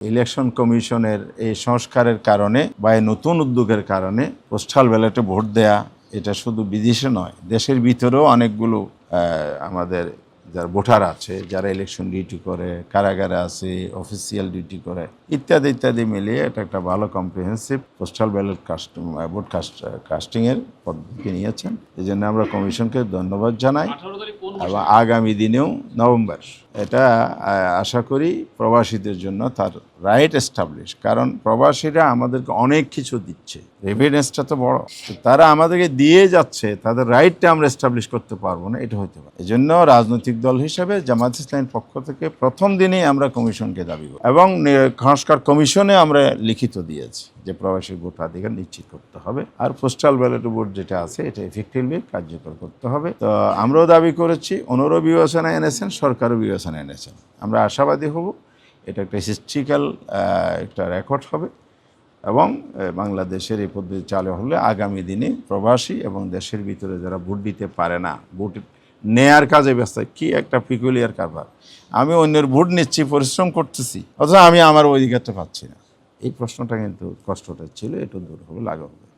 Election কমিশনের এই সংস্কারের কারণে বা এই নতুন উদ্যোগের কারণে পোস্টাল ব্যালটে ভোট দেয়া এটা শুধু বিদেশে নয়, দেশের ভিতরেও অনেকগুলো আমাদের যারা ভোটার আছে যারা ইলেকশন ডিউটি করে কারাগারে আছে অফিসিয়াল ডিউটি করে ইত্যাদি ইত্যাদি মিলিয়ে এটা একটা ভালো comprehensive postal ballot cast vote cast কাস্টিংয়ের পদ্ধতি নিয়েছেন। এই জন্য আমরা কমিশনকে ধন্যবাদ জানাই। এবং আগামী দিনেও নভেম্বর। এটা আশা করি প্রবাসীদের জন্য তার রাইট এস্টাবলিশ কারণ প্রবাসীরা আমাদেরকে অনেক কিছু দিচ্ছে। রেভিডেন্সটা তো বড়। তারা আমাদেরকে দিয়ে যাচ্ছে তাদের রাইটটা আমরা এস্টাবলিশ করতে পারব না এটা হতে পারে। এই জন্য রাজনৈতিক দল হিসেবে জামাত ইসলামের পক্ষ থেকে প্রথম দিনেই আমরা কমিশনকে দাবি করি। এবং সংস্কার কমিশনে আমরা লিখিত দিয়েছি যে প্রবাসী ভোটাধিকার নিশ্চিত করতে হবে। আর পোস্টাল ব্যালট ভোট যেটা আছে, এটা এফেক্টিভলি কার্যকর করতে হবে। তো, আমরাও দাবি করেছি ওনারও বিবেচনায় এনেছেন, সরকারও বিবেচনায় এনেছেন। আমরা আশাবাদী হব, এটা একটা হিস্ট্রিক্যাল একটা রেকর্ড হবে। এবং বাংলাদেশের এই পদ্ধতি চালু হলে আগামী দিনে প্রবাসী এবং দেশের ভিতরে যারা ভোট দিতে পারে না ভোট নেয়ার কাজে ব্যস্ত। কি একটা পিকুলিয়ার কারবার। আমি অন্যের ভোট নিচ্ছি, পরিশ্রম করতেছি, অথচ আমি আমার অধিকারটা পাচ্ছি না। এই প্রশ্নটা কিন্তু কষ্টটা ছিল একটু দূর হবে লাগা হবে।